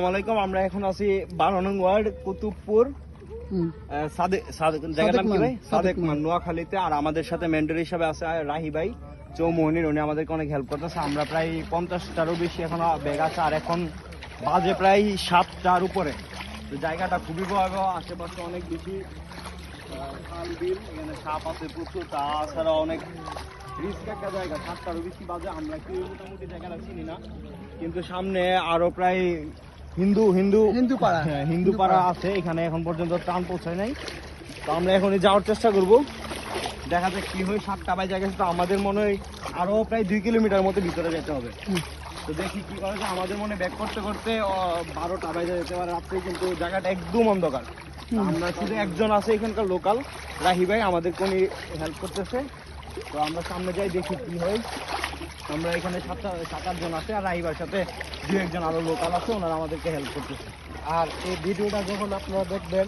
আসসালামু আলাইকুম আমরা এখন আছি বারো ওয়ার্ড কুতুবপুর। জায়গার নাম কি ভাই। নোয়াখালীতে। আর আমাদের সাথে মেন্টর হিসাবে আছে রাহি ভাই চৌমনির উনি আমাদেরকে অনেক হেল্প করতেছে। আমরা প্রায় পঞ্চাশটারও বেশি এখন ব্যাগ আছে আর এখন বাজে প্রায় সাতটার উপরে। তো জায়গাটা খুবই ভয়াবহ আশেপাশে অনেক বেশি খাল বিল এখানে সাপ আছে প্রচুর তাছাড়া অনেক রিস্ক একটা জায়গা সাতটারও বেশি বাজে আমরা কি মোটামুটি জায়গাটা চিনি না। কিন্তু সামনে আরও প্রায় হিন্দু হিন্দু। হিন্দু পাড়া। হ্যাঁ হিন্দু পাড়া আছে এখানে এখন পর্যন্ত ট্রান পৌঁছায় নাই। তো আমরা এখনই যাওয়ার চেষ্টা করব। দেখা যাক কি হয় সাতটা বাজে গেছে তো আমাদের মনে হয় আরও প্রায় দুই কিলোমিটার মতো ভিতরে যেতে হবে। তো দেখি কি করা যায়। আমাদের মনে ব্যাক করতে করতে বারোটা বাজে যেতে পারে রাত্রে কিন্তু জায়গাটা একদম অন্ধকার। আমরা শুধু একজন আছে এখানকার লোকাল রাহি ভাই আমাদের কোন হেল্প করতেছে। তো আমরা সামনে যাই দেখি কি হয়। আমরা এখানে সাতটা সাত আটজন আছে আর রাহিবার সাথে দু একজন আরও লোকাল আছে ওনারা আমাদেরকে হেল্প করতেছে। আর এই ভিডিওটা যখন আপনারা দেখবেন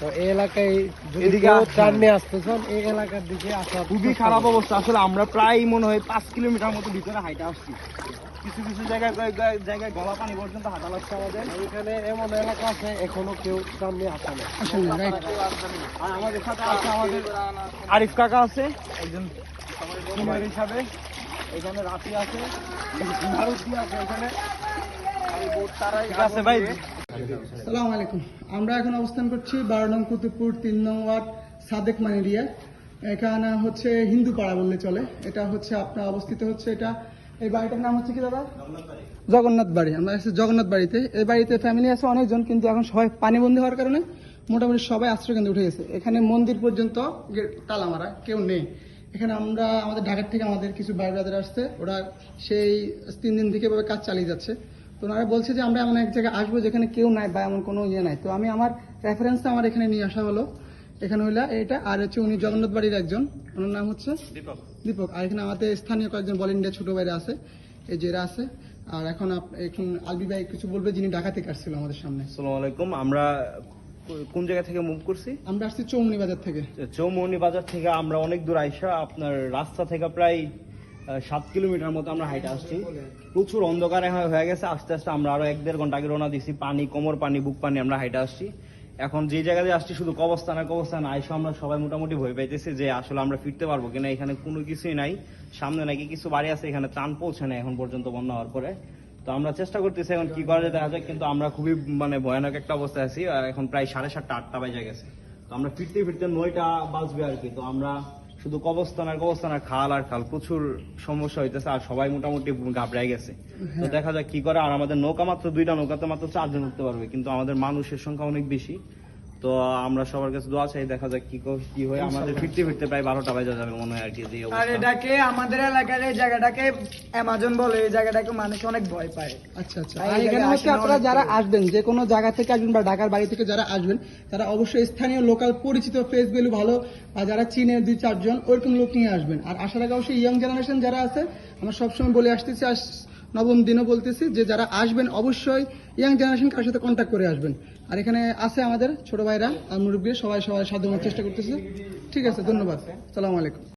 তো এই এলাকায় যদি কেউ নিয়ে আসতে চান এই এলাকার দিকে আসা খুবই খারাপ অবস্থা। আসলে আমরা প্রায় মনে হয় পাঁচ কিলোমিটার মতো ভিতরে হাইটা আসছি। কিছু কিছু জায়গায় জায়গায়- গলা পানি পর্যন্ত হাঁটা লাগছে আমাদের। এখানে এমন এলাকা আছে এখনও কেউ নিয়ে আসে না। আর আমাদের সাথে আছে আমাদের আরিফ কাকা আছে একজন হিসাবে। এখানে রাতি আছে ভারতী আছে এখানে। ঠিক আছে ভাই। সালাম আলাইকুম। আমরা এখন অবস্থান করছি বারো নং কুতুবপুর তিন নং ওয়ার্ড সাদেক মানিরিয়া। এখানে হচ্ছে হিন্দু পাড়া বললে চলে। এটা হচ্ছে আপনার অবস্থিত হচ্ছে এটা। এই বাড়িটার নাম হচ্ছে কি দাদা? জগন্নাথ বাড়ি। আমরা এসেছি জগন্নাথ বাড়িতে। এই বাড়িতে ফ্যামিলি আছে অনেকজন কিন্তু এখন সবাই পানিবন্দী হওয়ার কারণে মোটামুটি সবাই আশ্রয়কেন্দ্রে উঠে গেছে। এখানে মন্দির পর্যন্ত তালা মারা কেউ নেই। এখানে আমরা আমাদের ঢাকার থেকে আমাদের কিছু ভাই ব্রাদার আসছে ওরা সেই তিন দিন থেকে এভাবে কাজ চালিয়ে যাচ্ছে। তো ওনারা বলছে যে আমরা এমন এক জায়গায় আসব যেখানে কেউ নাই বা এমন কোনো ইয়ে নাই। তো আমি আমার রেফারেন্সটা আমার এখানে নিয়ে আসা হলো। এখানে হইলা এটা আর হচ্ছে উনি জগন্নাথ বাড়ির একজন। ওনার নাম হচ্ছে দীপক। দীপক। আর এখানে আমাদের স্থানীয় কয়েকজন বল ইন্ডিয়া ছোট বাইরে আছে এই এরা আছে। আর এখন আপ- এখন আলবি ভাই কিছু বলবে যিনি ঢাকা থেকে আসছিল আমাদের সামনে। আসসালামু আলাইকুম। আমরা কোন জায়গা থেকে মুভ করছি? আমরা আসছি চৌমনি বাজার থেকে। চৌমনি বাজার থেকে আমরা অনেক দূর আইসা আপনার রাস্তা থেকে প্রায় সাত কিলোমিটার মতো আমরা হাইটে আসছি। প্রচুর অন্ধকারে হয়ে গেছে আস্তে আস্তে আমরা আরও এক দেড় ঘণ্টা আগে রওনা দিছি পানি কোমর পানি বুক পানি আমরা হাইটে আসছি। এখন যে জায়গাতে আসছি শুধু কবস্থান আর কবস্থান আইসা আমরা সবাই মোটামুটি ভয় পাইতেছি যে আসলে আমরা ফিরতে পারব কিনা। এখানে কোনো কিছুই নাই সামনে নাকি কিছু বাড়ি আছে এখানে ত্রাণ পৌঁছে না এখন পর্যন্ত বন্যা হওয়ার পরে। তো আমরা চেষ্টা করতেছি এখন কি করা যায় দেখা যায় কিন্তু আমরা খুবই মানে ভয়ানক একটা অবস্থায় আছি আর এখন প্রায় সাড়ে সাতটা আটটা বাজে গেছে। তো আমরা ফিরতে ফিরতে নয়টা বাজবে আর কি তো আমরা শুধু কবস্থান আর কবস্থান আর খাল আর খাল প্রচুর সমস্যা হইতেছে আর সবাই মোটামুটি ঘাবড়াই গেছে। তো দেখা যাক কি করে আর আমাদের নৌকা মাত্র দুইটা নৌকাতে মাত্র চারজন উঠতে পারবে কিন্তু আমাদের মানুষের সংখ্যা অনেক বেশি। তো আমরা সবার কাছে দোয়া চাই দেখা যাক কি কি হয়। আমাদের ফিরতে ফিরতে প্রায় বারোটা বাজে যাবে মনে হয় আর কি আর এটাকে আমাদের এলাকার এই জায়গাটাকে অ্যামাজন বলে এই জায়গাটাকে মানুষ অনেক ভয় পায়। আচ্ছা আচ্ছা। আর এখানে হচ্ছে আপনারা যারা আসবেন যে কোনো জায়গা থেকে আসবেন বা ঢাকার বাড়ি থেকে যারা আসবেন তারা অবশ্যই স্থানীয় লোকাল পরিচিত ফেস ভ্যালু ভালো আর যারা চীনের দুই চারজন ওইরকম লোক নিয়ে আসবেন। আর আসার আগে অবশ্যই ইয়ং জেনারেশন যারা আছে আমরা সবসময় বলে আসতেছি আর নবম দিনও বলতেছি যে যারা আসবেন অবশ্যই ইয়াং জেনারেশন কার সাথে কন্ট্যাক্ট করে আসবেন। আর এখানে আছে আমাদের ছোট ভাইরা আর মুরব্বী, সবাই সবাই সাধ্যমত চেষ্টা করতেছে। ঠিক আছে, ধন্যবাদ। সালাম আলাইকুম।